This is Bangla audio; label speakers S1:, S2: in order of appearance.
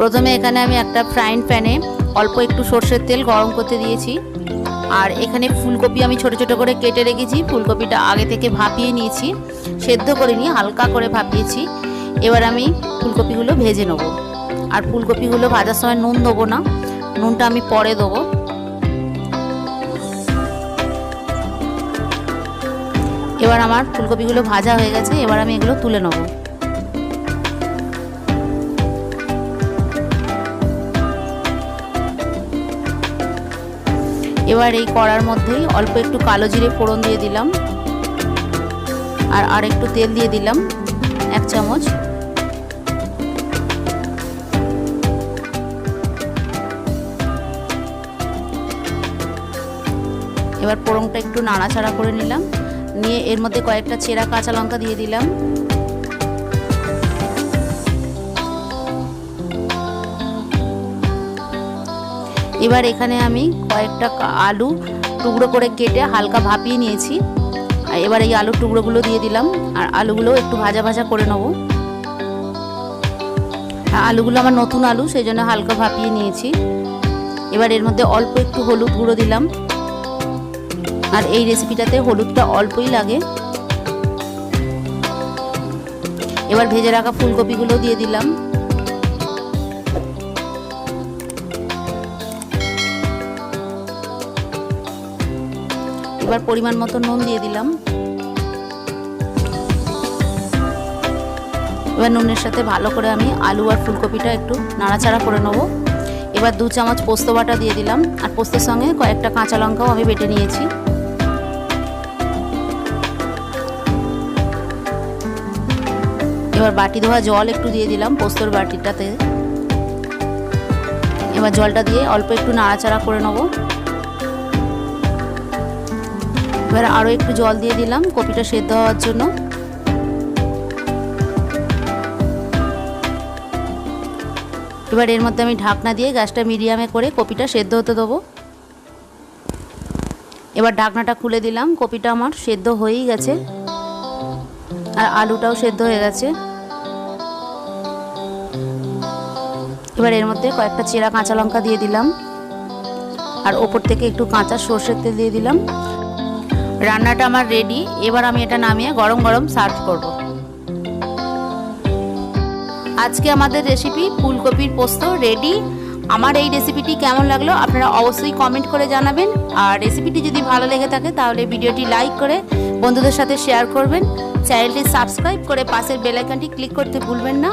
S1: প্রথমে এখানে আমি একটা ফ্রাইং প্যানে অল্প একটু সর্ষের তেল গরম করতে দিয়েছি। আর এখানে ফুলকপি আমি ছোট ছোট করে কেটে রেখেছি। ফুলকপিটা আগে থেকে ভাপিয়ে নিয়েছি। সেদ্ধ করে নিয়ে হালকা করে ভাপিয়েছি। এবার আমি ফুলকপিগুলো ভেজে নেব। আর ফুলকপিগুলো ভাজার সময় নুন দেবো না। নুনটা আমি পরে দেবো। এবার আমার ফুলকপিগুলো ভাজা হয়ে গেছে। এবার আমি এগুলো তুলে নেব। এবার এই কড়ার মধ্যেই অল্প একটু কালো জিরে ফোড়ন দিয়ে দিলাম। আর আর একটু তেল দিয়ে দিলাম, এক চামচ। এবার পোড়ংটা একটু নাড়াচাড়া করে নিলাম। নিয়ে এর মধ্যে কয়েকটা চেরা কাঁচা লঙ্কা দিয়ে দিলাম। এবার এখানে আমি কয়েকটা আলু টুকরো করে কেটে হালকা ভাপিয়ে নিয়েছি। আর এবার এই আলুর টুকরোগুলো দিয়ে দিলাম। আর আলুগুলো একটু ভাজা ভাজা করে নেব। আলুগুলো আমার নতুন আলু, সেই জন্য হালকা ভাপিয়ে নিয়েছি। এবার এর মধ্যে অল্প একটু হলুদ গুঁড়ো দিলাম। আর এই রেসিপিটাতে হলুদটা অল্পই লাগে। এবার ভেজে রাখা ফুলকপিগুলো দিয়ে দিলাম। এবার পরিমাণ মতো নুন দিয়ে দিলাম। এবার নুনের সাথে ভালো করে আমি আলু আর ফুলকপিটা একটু নাড়াচাড়া করে নেব। এবার দু চামচ পোস্ত বাটা দিয়ে দিলাম, আর পোস্তের সঙ্গে কয়েকটা কাঁচা লঙ্কাও আমি বেটে নিয়েছি। এবার বাটি ধোয়া জল একটু দিয়ে দিলাম পোস্তর বাটিটাতে। এবার জলটা দিয়ে অল্প একটু নাড়াচাড়া করে নেব। এবার আরও একটু জল দিয়ে দিলাম, কপিটা সেদ্ধ হওয়ার জন্য। এবার এর মধ্যে আমি ঢাকনা দিয়ে গ্যাসটা মিডিয়ামে করে কপিটা সেদ্ধ হতে দেবো। এবার ঢাকনাটা খুলে দিলাম, কপিটা আমার সেদ্ধ হয়েই গেছে। আর আলুটাও সেদ্ধ হয়ে গেছে। এবার এর মধ্যে কয়েকটা চেরা কাঁচা লঙ্কা দিয়ে দিলাম। আর ওপর থেকে একটু কাঁচা সর্ষের তেল দিয়ে দিলাম। রান্নাটা আমার রেডি এবার আমি এটা নামিয়ে গরম গরম সার্ভ করব। আজকে আমাদের রেসিপি ফুলকপির পোস্ত রেডি আমার এই রেসিপিটি কেমন লাগল আপনারা অবশ্যই কমেন্ট করে জানাবেন। আর রেসিপিটি যদি ভালো লেগে থাকে তাহলে ভিডিওটি লাইক করে বন্ধুদের সাথে শেয়ার করবেন। চ্যানেলটি সাবস্ক্রাইব করে পাশের বেলাইকনটি ক্লিক করতে ভুলবেন না।